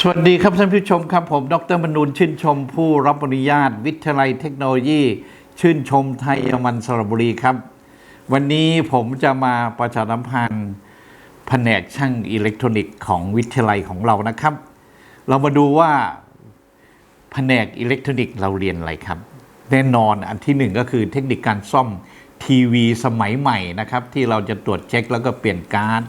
สวัสดีครับท่านผู้ชมครับผม ดรมนูนชื่นชมผู้รับอนุญาต วิทยาลัยเทคโนโลยี ชื่นชมไทยเยอรมันสระบุรีครับ วันนี้ผมจะมาประชาสัมพันธ์แผนกช่างอิเล็กทรอนิกส์ของวิทยาลัยของเรานะครับ เรามาดูว่าแผนกอิเล็กทรอนิกส์เราเรียนอะไรครับ แน่นอนอันที่หนึ่งก็คือเทคนิคการซ่อมทีวีสมัยใหม่นะครับ ที่เราจะตรวจเช็คแล้วก็เปลี่ยนการ์ด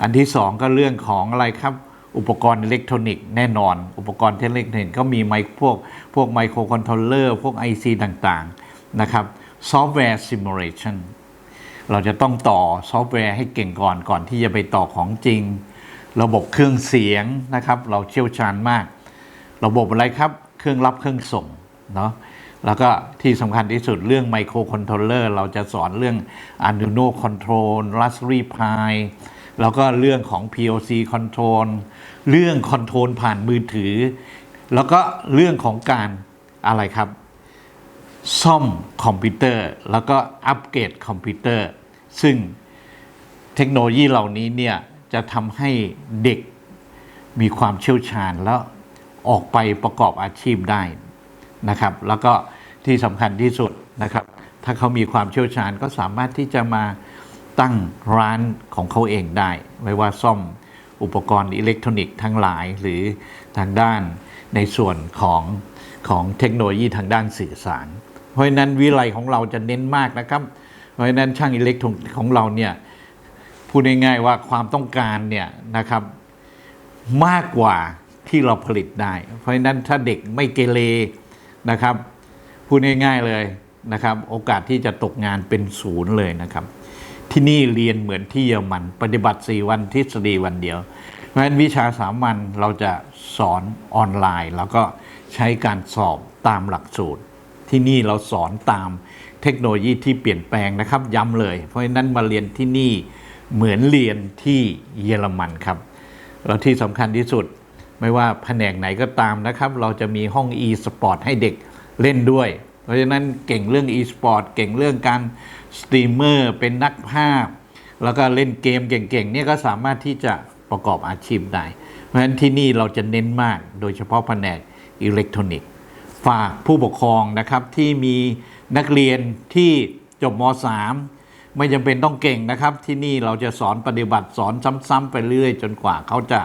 อันที่สองก็เรื่องของอะไรครับ อุปกรณ์อิเล็กทรอนิกส์แน่นอน อุปกรณ์เทคนิคเห็นก็มีไมพวกพวกไมโครคอนโทรลเลอร์พวก IC ต่างๆนะครับซอฟต์แวร์ซิมูเลชันเราจะต้องต่อซอฟต์แวร์ให้เก่งก่อนก่อนที่จะไปต่อของจริง ระบบเครื่องเสียงนะครับ เราเชี่ยวชาญมาก ระบบอะไรครับ เครื่องรับเครื่องส่งเนาะแล้วก็ที่สำคัญที่สุดเรื่องไมโครคอนโทรลเลอร์เราจะสอนเรื่อง Arduino Control Raspberry Pi แล้วก็เรื่องของ PLC Control เรื่องคอนโทรลผ่านมือถือ แล้วก็เรื่องของการอะไรครับ ซ่อมคอมพิวเตอร์ แล้วก็อัปเกรดคอมพิวเตอร์ ซึ่งเทคโนโลยีเหล่านี้เนี่ยจะทำให้เด็กมีความเชี่ยวชาญแล้วออกไปประกอบอาชีพได้นะครับ แล้วก็ที่สำคัญที่สุดนะครับ ถ้าเขามีความเชี่ยวชาญก็สามารถที่จะมา ตั้งร้านของเขาเองได้ ไม่ว่าซ่อมอุปกรณ์อิเล็กทรอนิกส์ทั้งหลายหรือทางด้านในส่วนของของเทคโนโลยีทางด้านสื่อสาร เพราะนั้นวิไลของเราจะเน้นมากนะครับ เพราะนั้นช่างอิเล็กทรอนิกส์ของเราเนี่ยพูดง่ายๆว่าความต้องการเนี่ยนะครับมากกว่าที่เราผลิตได้ เพราะฉะนั้นถ้าเด็กไม่เกเรนะครับพูดง่ายๆเลยนะครับ โอกาสที่จะตกงานเป็นศูนย์เลยนะครับ ที่นี่เรียนเหมือนที่เยอรมัน ปฏิบัติ 4 วันทฤษฎีวันเดียวเพราะฉะนั้นวิชาสามัญเราจะสอนออนไลน์ แล้วก็ใช้การสอบตามหลักสูตร ที่นี่เราสอนตามเทคโนโลยีที่เปลี่ยนแปลงนะครับย้ำเลย เพราะฉะนั้นมาเรียนที่นี่เหมือนเรียนที่เยอรมันครับแล้วที่สำคัญที่สุดไม่ว่าแผนกไหนก็ตามนะครับ เราจะมีห้อง e-sport ให้เด็กเล่นด้วย เพราะฉะนั้นเก่งเรื่อง e-sport เก่งเรื่องการสตรีมเมอร์เป็นนักภาพ แล้วก็เล่นเกมเก่งๆเนี่ยก็สามารถที่จะประกอบอาชีพได้ เพราะฉะนั้นที่นี่เราจะเน้นมากโดยเฉพาะแผนกอิเล็กทรอนิกส์ฝากผู้ปกครองนะครับที่มีนักเรียนที่จบม .3 ไม่จำเป็นต้องเก่งนะครับ ที่นี่เราจะสอนปฏิบัติสอนซ้ำๆไปเรื่อยจนกว่าเขาจะ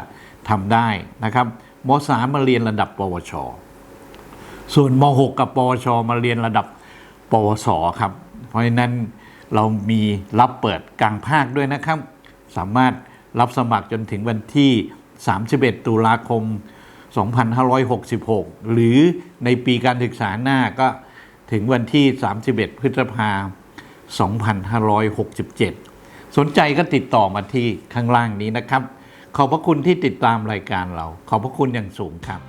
ทำได้นะครับม .3 มาเรียนระดับปวช ส่วนม .6 กับปวช มาเรียนระดับปวสครับ เพราะฉะนั้นเรามีรับเปิดกลางภาคด้วยนะครับ สามารถรับสมัครจนถึงวันที่ 31 ตุลาคม 2566 หรือในปีการศึกษาหน้าก็ถึงวันที่ 31 พฤษภาคม2567 สนใจก็ติดต่อมาที่ข้างล่างนี้นะครับ ขอบพระคุณที่ติดตามรายการเรา ขอบพระคุณอย่างสูงครับ